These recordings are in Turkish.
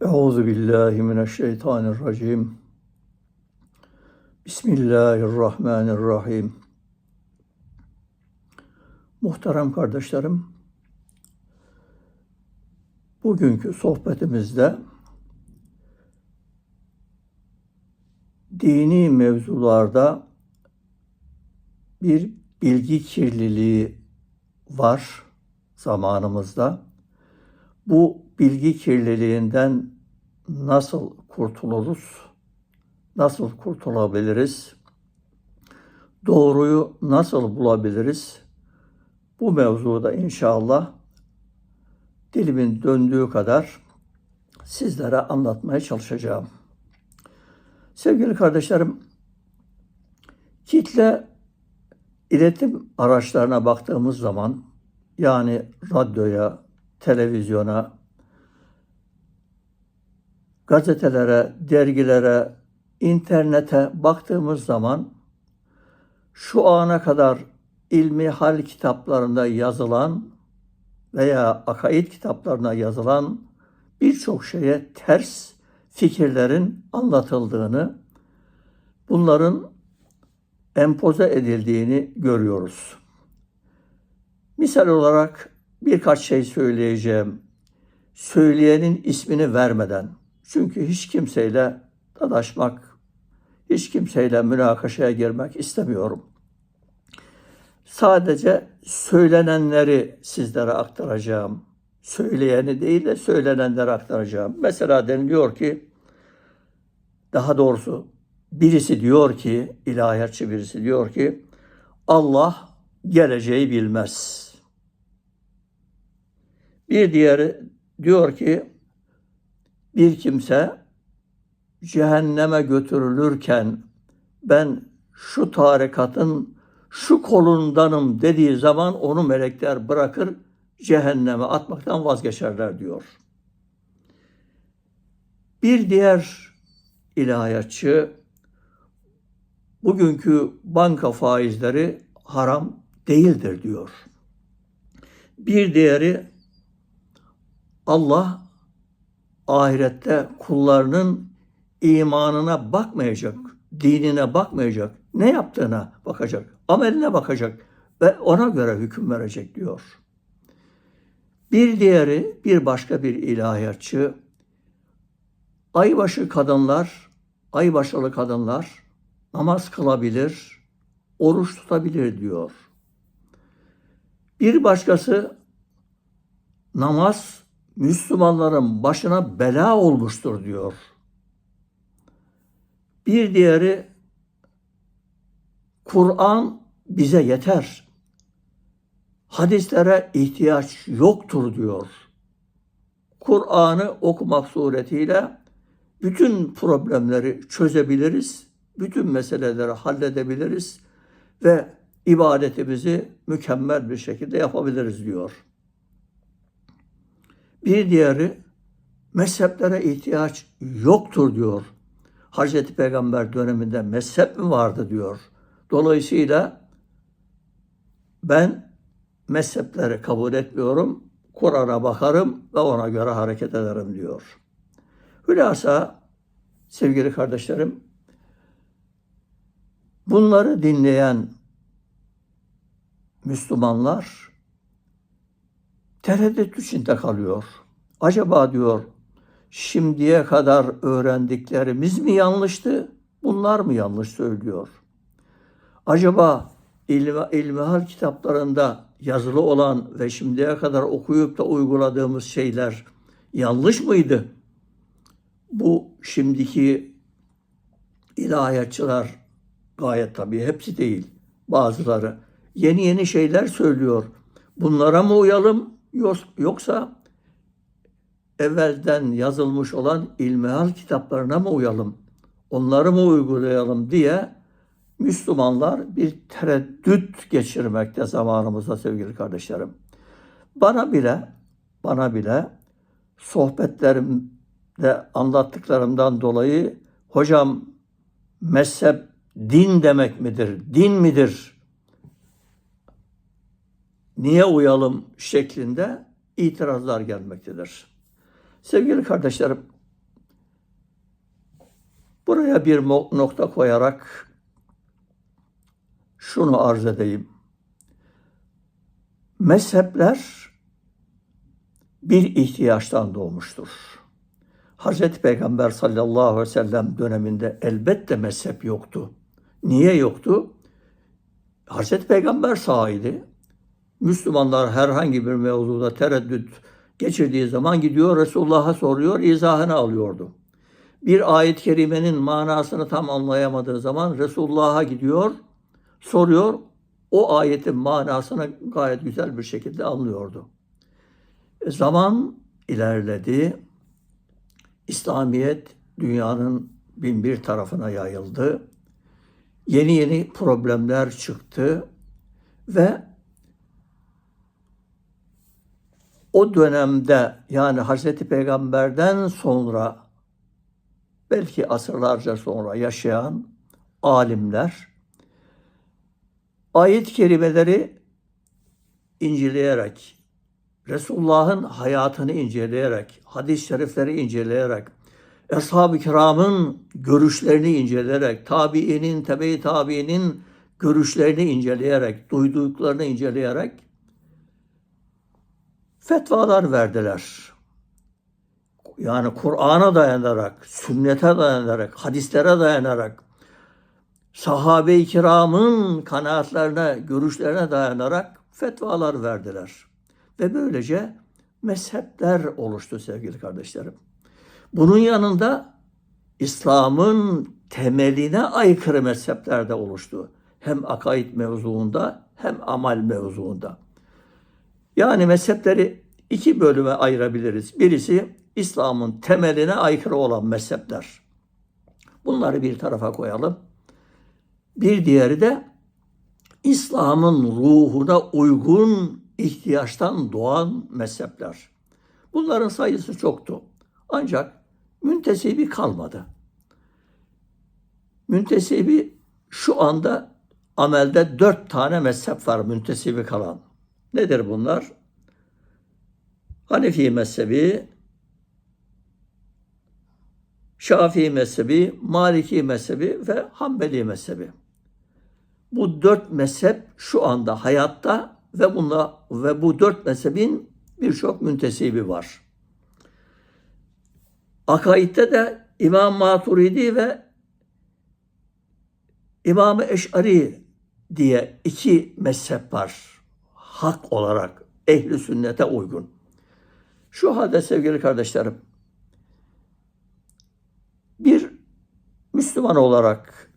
Euzu billahi mineşşeytanirracim. Bismillahirrahmanirrahim. Muhterem kardeşlerim, bugünkü sohbetimizde dini mevzularda bir bilgi kirliliği var zamanımızda. Bu bilgi kirliliğinden nasıl kurtuluruz? Nasıl kurtulabiliriz? Doğruyu nasıl bulabiliriz? Bu mevzuda inşallah dilimin döndüğü kadar sizlere anlatmaya çalışacağım. Sevgili kardeşlerim, kitle iletim araçlarına baktığımız zaman yani radyoya, televizyona, gazetelere, dergilere, internete baktığımız zaman şu ana kadar ilmi hal kitaplarında yazılan veya akaid kitaplarına yazılan birçok şeye ters fikirlerin anlatıldığını, bunların empoze edildiğini görüyoruz. Misal olarak birkaç şey söyleyeceğim. Söyleyenin ismini vermeden. Çünkü hiç kimseyle dadaşmak, hiç kimseyle münakaşaya girmek istemiyorum. Sadece söylenenleri sizlere aktaracağım. Söyleyeni değil de söylenenleri aktaracağım. Mesela deniliyor ki, daha doğrusu birisi diyor ki, ilahiyatçı birisi diyor ki, Allah geleceği bilmez. Bir diğeri diyor ki bir kimse cehenneme götürülürken ben şu tarikatın şu kolundanım dediği zaman onu melekler bırakır cehenneme atmaktan vazgeçerler diyor. Bir diğer ilahiyatçı bugünkü banka faizleri haram değildir diyor. Bir diğeri Allah ahirette kullarının imanına bakmayacak, dinine bakmayacak, ne yaptığına bakacak, ameline bakacak ve ona göre hüküm verecek diyor. Bir diğeri, bir başka bir ilahiyatçı, aybaşı kadınlar, aybaşılı kadınlar namaz kılabilir, oruç tutabilir diyor. Bir başkası namaz Müslümanların başına bela olmuştur diyor. Bir diğeri Kur'an bize yeter. Hadislere ihtiyaç yoktur diyor. Kur'an'ı okumak suretiyle bütün problemleri çözebiliriz, bütün meseleleri halledebiliriz ve ibadetimizi mükemmel bir şekilde yapabiliriz diyor. Bir diğeri mezheplere ihtiyaç yoktur diyor. Hazreti Peygamber döneminde mezhep mi vardı diyor. Dolayısıyla ben mezhepleri kabul etmiyorum. Kur'an'a bakarım ve ona göre hareket ederim diyor. Hülasa sevgili kardeşlerim bunları dinleyen Müslümanlar tereddüt içinde kalıyor. Acaba diyor şimdiye kadar öğrendiklerimiz mi yanlıştı? Bunlar mı yanlış söylüyor? Acaba ilmi, ilmihal kitaplarında yazılı olan ve şimdiye kadar okuyup da uyguladığımız şeyler yanlış mıydı? Bu şimdiki ilahiyatçılar gayet tabii hepsi değil. Bazıları yeni yeni şeyler söylüyor. Bunlara mı uyalım Yoksa evvelden yazılmış olan ilmihal kitaplarına mı uyalım, onları mı uygulayalım diye Müslümanlar bir tereddüt geçirmekte zamanımızda sevgili kardeşlerim. Bana bile, bana bile sohbetlerimde anlattıklarımdan dolayı hocam mezhep din demek midir, din midir niye uyalım şeklinde itirazlar gelmektedir. Sevgili kardeşlerim, Buraya bir nokta koyarak şunu arz edeyim. Mezhepler bir ihtiyaçtan doğmuştur. Hazreti Peygamber sallallahu aleyhi ve sellem döneminde elbette mezhep yoktu. Niye yoktu? Hazreti Peygamber sahidi. Müslümanlar herhangi bir mevzuda tereddüt geçirdiği zaman gidiyor Resulullah'a soruyor, izahını alıyordu. Bir ayet-i kerimenin manasını tam anlayamadığı zaman Resulullah'a gidiyor, soruyor. O ayetin manasını gayet güzel bir şekilde anlıyordu. E, Zaman ilerledi. İslamiyet dünyanın bin bir tarafına yayıldı. Yeni yeni problemler çıktı ve o dönemde yani Hazreti Peygamber'den sonra belki asırlarca sonra yaşayan alimler ayet-i kerimeleri inceleyerek, Resulullah'ın hayatını inceleyerek, hadis-i şerifleri inceleyerek, Ashab-ı kiramın görüşlerini inceleyerek, tabiinin, tebe-i tabiinin görüşlerini inceleyerek, duyduklarını inceleyerek fetvalar verdiler. Yani Kur'an'a dayanarak, sünnete dayanarak, hadislere dayanarak, sahabe-i kiramın kanaatlerine, görüşlerine dayanarak fetvalar verdiler. Ve böylece mezhepler oluştu sevgili kardeşlerim. Bunun yanında İslam'ın temeline aykırı mezhepler de oluştu. Hem akaid mevzuunda hem amal mevzuunda. Yani mezhepleri iki bölüme ayırabiliriz. Birisi İslam'ın temeline aykırı olan mezhepler. Bunları bir tarafa koyalım. Bir diğeri de İslam'ın ruhuna uygun ihtiyaçtan doğan mezhepler. Bunların sayısı çoktu. Ancak müntesibi kalmadı. Müntesibi şu anda amelde dört tane mezhep var müntesibi kalan. Nedir bunlar? Hanefi mezhebi, Şafii mezhebi, Maliki mezhebi ve Hanbeli mezhebi. Bu dört mezhep şu anda hayatta ve bunla ve bu dört mezhebin birçok müntesibi var. Akaid'de de İmam Maturidi ve İmam-ı Eş'ari diye iki mezhep var. Hak olarak ehli sünnete uygun. Şu halde sevgili kardeşlerim, bir Müslüman olarak,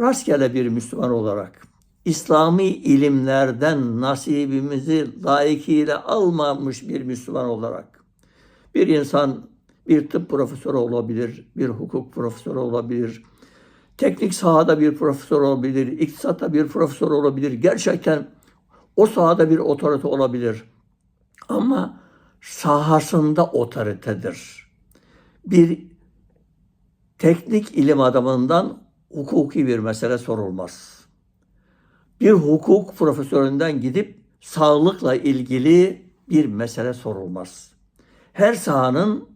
rastgele bir Müslüman olarak, İslami ilimlerden nasibimizi layıkıyla almamış bir Müslüman olarak, bir insan bir tıp profesörü olabilir, bir hukuk profesörü olabilir, teknik sahada bir profesör olabilir, iktisatta bir profesör olabilir. Gerçekten o sahada bir otorite olabilir. Ama sahasında otoritedir. Bir teknik ilim adamından hukuki bir mesele sorulmaz. Bir hukuk profesöründen gidip sağlıkla ilgili bir mesele sorulmaz. Her sahanın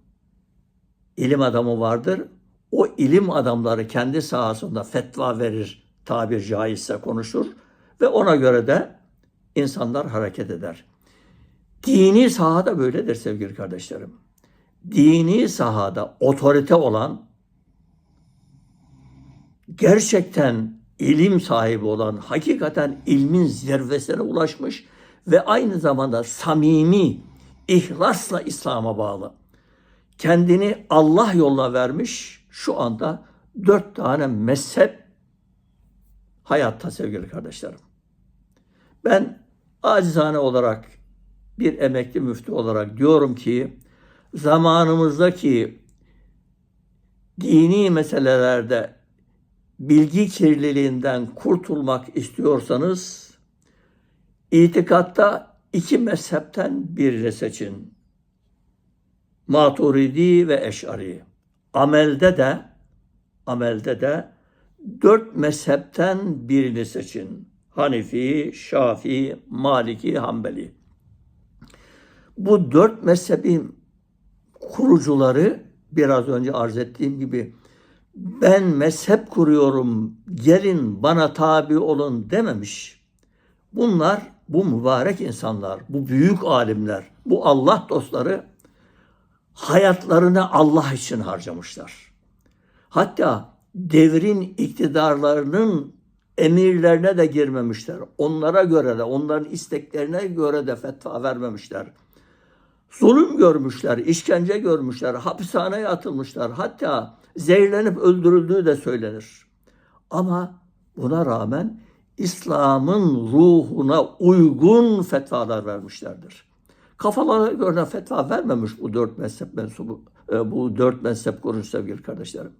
ilim adamı vardır. O ilim adamları kendi sahasında fetva verir, tabir caizse konuşur ve ona göre de insanlar hareket eder. Dini sahada böyledir sevgili kardeşlerim. Dini sahada otorite olan, gerçekten ilim sahibi olan, hakikaten ilmin zirvesine ulaşmış ve aynı zamanda samimi, ihlasla İslam'a bağlı. Kendini Allah yoluna vermiş şu anda dört tane mezhep hayatta sevgili kardeşlerim. Ben acizane olarak bir emekli müftü olarak diyorum ki zamanımızdaki dini meselelerde bilgi kirliliğinden kurtulmak istiyorsanız itikatta iki mezhepten birini seçin. Maturidi ve Eş'ari. Amelde de amelde de dört mezhepten birini seçin. Hanefi, Şafii, Maliki, Hanbeli. Bu dört mezhebin kurucuları biraz önce arz ettiğim gibi ben mezhep kuruyorum, gelin bana tabi olun dememiş. Bunlar, bu mübarek insanlar, bu büyük alimler, bu Allah dostları hayatlarını Allah için harcamışlar. Hatta devrin iktidarlarının emirlerine de girmemişler. Onlara göre de, onların isteklerine göre de fetva vermemişler. Zulüm görmüşler, işkence görmüşler, hapishaneye atılmışlar. Hatta zehirlenip öldürüldüğü de söylenir. Ama buna rağmen İslam'ın ruhuna uygun fetvalar vermişlerdir. Kafalarına göre fetva vermemiş bu dört mezhep mensubu, e, bu dört mezhep kurucu sevgili kardeşlerim.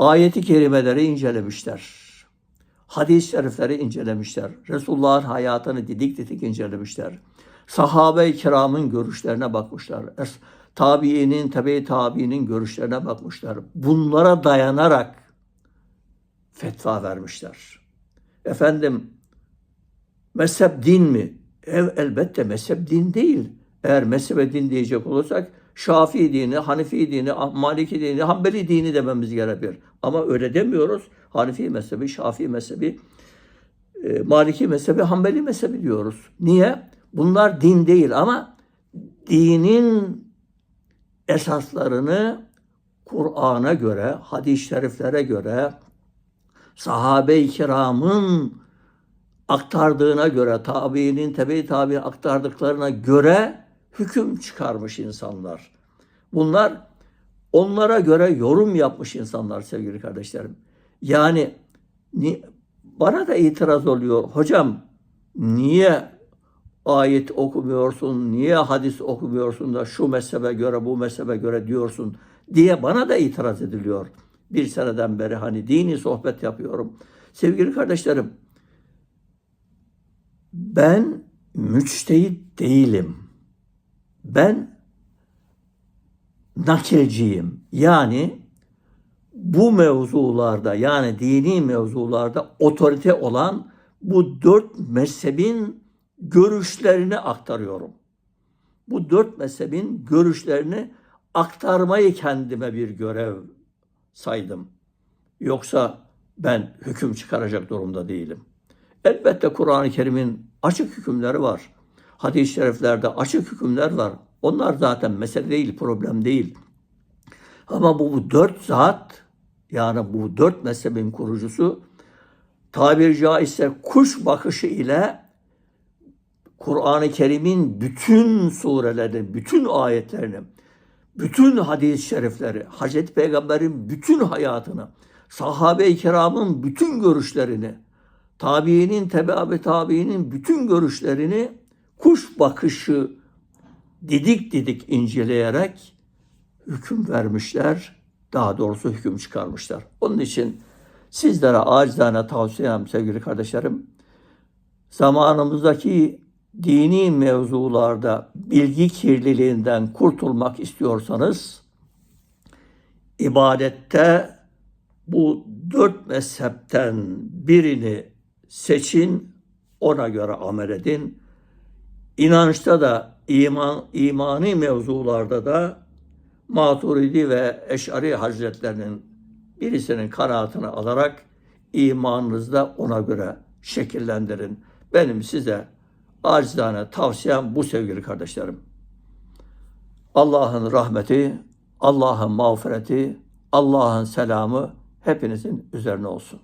Ayeti kerimeleri incelemişler. Hadis-i şerifleri incelemişler. Resulullah'ın hayatını didik didik incelemişler. Sahabe-i kiramın görüşlerine bakmışlar. Tabiinin, tabi tabiinin görüşlerine bakmışlar. Bunlara dayanarak fetva vermişler. Efendim mezhep din mi? Ev elbette mezhep din değil. Eğer mezhebe din diyecek olursak Şafii dini, Hanefi dini, Maliki dini, Hanbeli dini dememiz gerekir. Ama öyle demiyoruz. Hanefi mezhebi, Şafii mezhebi, e, Maliki mezhebi, Hanbeli mezhebi diyoruz. Niye? Bunlar din değil ama dinin esaslarını Kur'an'a göre, hadis-i şeriflere göre, sahabe-i kiramın aktardığına göre, tabiinin, tabi tabi aktardıklarına göre hüküm çıkarmış insanlar. Bunlar onlara göre yorum yapmış insanlar sevgili kardeşlerim. Yani ni- bana da itiraz oluyor. Hocam niye ayet okumuyorsun, niye hadis okumuyorsun da şu mezhebe göre, bu mezhebe göre diyorsun diye bana da itiraz ediliyor. Bir seneden beri hani dini sohbet yapıyorum. Sevgili kardeşlerim, ben müçtehit değilim. Ben nakilciyim. Yani bu mevzularda yani dini mevzularda otorite olan bu dört mezhebin görüşlerini aktarıyorum. Bu dört mezhebin görüşlerini aktarmayı kendime bir görev saydım. Yoksa ben hüküm çıkaracak durumda değilim. Elbette Kur'an-ı Kerim'in açık hükümleri var. Hadis-i şeriflerde açık hükümler var. Onlar zaten mesele değil, problem değil. Ama bu, bu dört zat, yani bu dört mezhebin kurucusu, tabiri caizse kuş bakışı ile Kur'an-ı Kerim'in bütün surelerini, bütün ayetlerini, bütün hadis-i şerifleri, Hazreti Peygamber'in bütün hayatını, sahabe-i kiramın bütün görüşlerini, tabiinin, tebe tabiinin bütün görüşlerini kuş bakışı didik didik inceleyerek hüküm vermişler. Daha doğrusu hüküm çıkarmışlar. Onun için sizlere acizane tavsiyem sevgili kardeşlerim, zamanımızdaki dini mevzularda bilgi kirliliğinden kurtulmak istiyorsanız, ibadette bu dört mezhepten birini seçin, ona göre amel edin. İnançta da iman imani mevzularda da Maturidi ve Eş'ari Hazretlerinin birisinin kanaatini alarak imanınızda ona göre şekillendirin. Benim size acizane tavsiyem bu sevgili kardeşlerim. Allah'ın rahmeti, Allah'ın mağfireti, Allah'ın selamı hepinizin üzerine olsun.